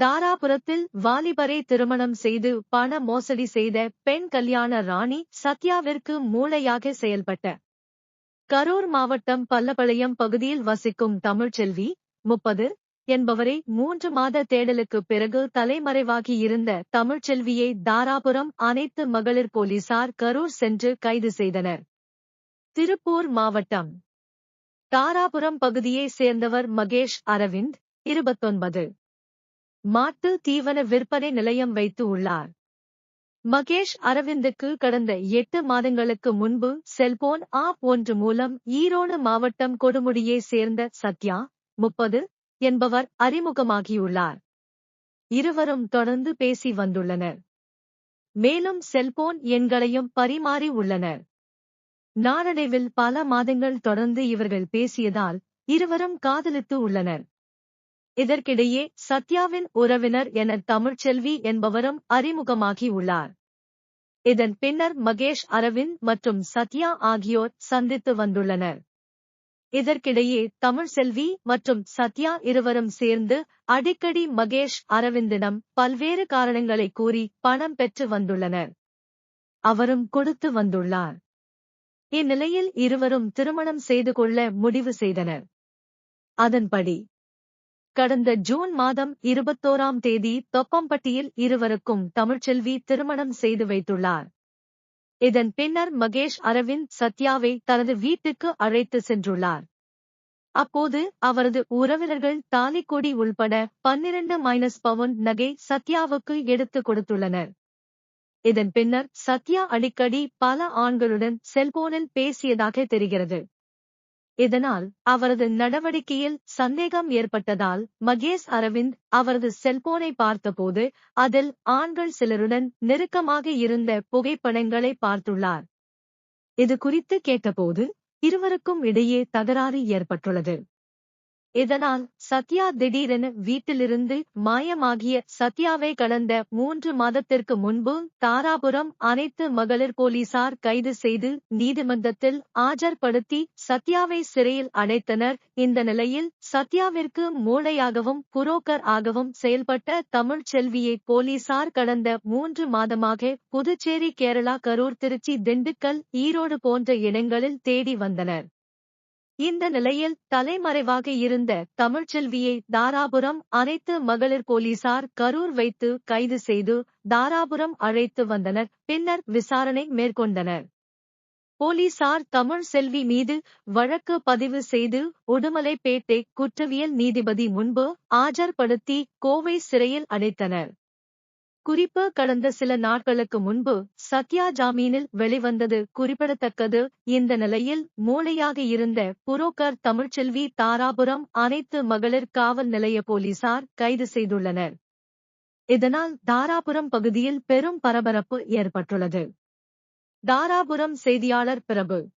தாராபுரத்தில் வாலிபரை திருமணம் செய்து பண மோசடி செய்த பெண் கல்யாண ராணி சத்யாவிற்கு மூளையாக செயல்பட்ட. கரூர் மாவட்டம் பல்லபாளையம் பகுதியில் வசிக்கும் தமிழ்ச்செல்வி முப்பது என்பவரை மூன்று மாத தேடலுக்குப் பிறகு தலைமறைவாகி இருந்த தமிழ்ச்செல்வியை தாராபுரம் அனைத்து மகளிர் போலீசார் கரூர் சென்று கைது செய்தனர். திருப்பூர் மாவட்டம். தாராபுரம் பகுதியை சேர்ந்தவர் மகேஷ் அரவிந்த் இருபத்தொன்பது. மாட்டு தீவன விற்பனை நிலையம் வைத்து உள்ளார். மகேஷ் அரவிந்துக்கு கடந்த எட்டு மாதங்களுக்கு முன்பு செல்போன் ஆப் ஒன்று மூலம் ஈரோடு மாவட்டம் கொடுமுடியை சேர்ந்த சத்யா முப்பது என்பவர் அறிமுகமாகியுள்ளார். இருவரும் தொடர்ந்து பேசி வந்துள்ளனர். மேலும் செல்போன் எண்களையும் பரிமாறி உள்ளனர். நாளடைவில் பல மாதங்கள் தொடர்ந்து இவர்கள் பேசியதால் இருவரும் காதலித்து உள்ளனர். இதற்கிடையே சத்யாவின் உறவினர் என தமிழ்ச்செல்வி என்பவரும் அறிமுகமாகி உள்ளார். இதன் பின்னர் மகேஷ் அரவிந்த் மற்றும் சத்யா ஆகியோர் சந்தித்து வந்துள்ளனர். இதற்கிடையே தமிழ்செல்வி மற்றும் சத்யா இருவரும் சேர்ந்து அடிக்கடி மகேஷ் அரவிந்திடம் பல்வேறு காரணங்களை கூறி பணம் பெற்று வந்துள்ளனர். அவரும் கொடுத்து வந்துள்ளார். இந்நிலையில் இருவரும் திருமணம் செய்து கொள்ள முடிவு செய்தனர். அதன்படி கடந்த ஜூன் மாதம் இருபத்தோராம் தேதி தொப்பம்பட்டியில் இருவருக்கும் தமிழ்ச்செல்வி திருமணம் செய்து வைத்துள்ளார். இதன் பின்னர் மகேஷ் அரவிந்த் சத்யாவை தனது வீட்டுக்கு அழைத்து சென்றுள்ளார். அப்போது அவரது உறவினர்கள் தாலிக்கொடி உள்பட பன்னிரண்டு மைனஸ் பவுன் நகை சத்யாவுக்கு எடுத்துக் கொடுத்துள்ளனர். இதன் பின்னர் சத்யா அடிக்கடி பல ஆண்களுடன் செல்போனில் பேசியதாக தெரிகிறது. இதனால் அவரது நடவடிக்கையில் சந்தேகம் ஏற்பட்டதால் மகேஷ் அரவிந்த் அவரது செல்போனை பார்த்தபோது அதில் ஆண்கள் சிலருடன் நெருக்கமாக இருந்த புகைப்படங்களை பார்த்துள்ளார். இது குறித்து கேட்டபோது இருவருக்கும் இடையே தகராறு ஏற்பட்டுள்ளது. இதனால் சத்யா திடீரென வீட்டிலிருந்து மாயமாகிய சத்யாவை கடந்த மூன்று மாதத்திற்கு முன்பு தாராபுரம் அனைத்து மகளிர் போலீசார் கைது செய்து நீதிமன்றத்தில் ஆஜர்படுத்தி சத்யாவை சிறையில் அடைத்தனர். இந்த நிலையில் சத்யாவிற்கு மூளையாகவும் புரோக்கர் ஆகவும் செயல்பட்ட தமிழ் செல்வியை போலீசார் கடந்த மூன்று மாதமாக புதுச்சேரி கேரளா கரூர் திருச்சி திண்டுக்கல் ஈரோடு போன்ற இடங்களில் தேடி வந்தனர். இந்த நிலையில் தலைமறைவாக இருந்த தமிழ்ச்செல்வியை தாராபுரம் அனைத்து மகளிர் போலீசார் கரூர் வைத்து கைது செய்து தாராபுரம் அழைத்து வந்தனர். பின்னர் விசாரணை மேற்கொண்டனர். போலீசார் தமிழ் செல்வி மீது வழக்கு பதிவு செய்து உடுமலைப்பேட்டை குற்றவியல் நீதிபதி முன்பு ஆஜர்படுத்தி கோவை சிறையில் அடைத்தனர். குறிப்பு கடந்த சில நாட்களுக்கு முன்பு சத்யா ஜாமீனில் வெளிவந்தது குறிப்பிடத்தக்கது. இந்த நிலையில் மூளையாக இருந்த புரோக்கர் தமிழ்ச்செல்வி தாராபுரம் அனைத்து மகளிர் காவல் நிலைய போலீசார் கைது செய்துள்ளனர். இதனால் தாராபுரம் பகுதியில் பெரும் பரபரப்பு ஏற்பட்டுள்ளது. தாராபுரம் செய்தியாளர் பிரபு